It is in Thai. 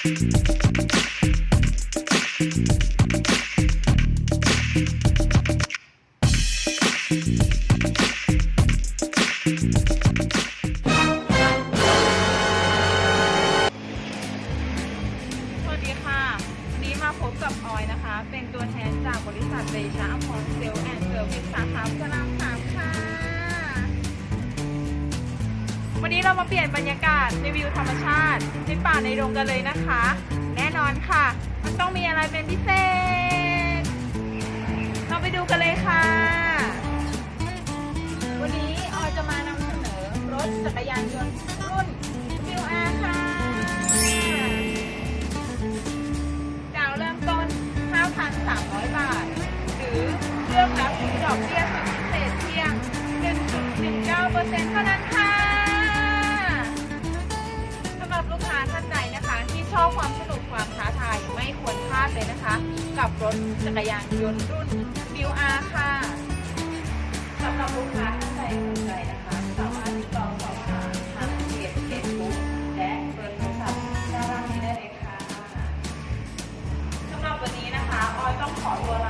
สวัสดีค่ะ วันนี้มาพบกับออยนะคะ เป็นตัวแทนจากบริษัทเดชะอมรเซลล์แอนด์เซอร์วิสสาขาพระราม วันนี้เรามาเปลี่ยนบรรยากาศในวิวธรรมชาติในป่าในดงกันเลยนะคะ แน่นอนค่ะ มันต้องมีอะไรเป็นพิเศษ เราไปดูกันเลยค่ะ วันนี้ออยจะมานำเสนอรถจักรยานยนต์รุ่น WR ค่ะดาวเริ่มต้น 5,300 บาท หรือเลือกรับดอกเบี้ยสุดพิเศษเพียง 1.19%เท่านั้นค่ะ อบความสนุกความท้าทายไม่ควรพลาดเลยนะคะ กับรถจักรยานยนต์รุ่น WR ค่ะสำหรับลูกค้าท่านใดสนใจนะคะ สามารถติดต่อสอบถามทางเพจเฟซบุ๊กและเบอร์โทรศัพท์ด้านล่างนี้ได้เลยค่ะสำหรับวันนี้นะคะ ออยต้องขอตัวลา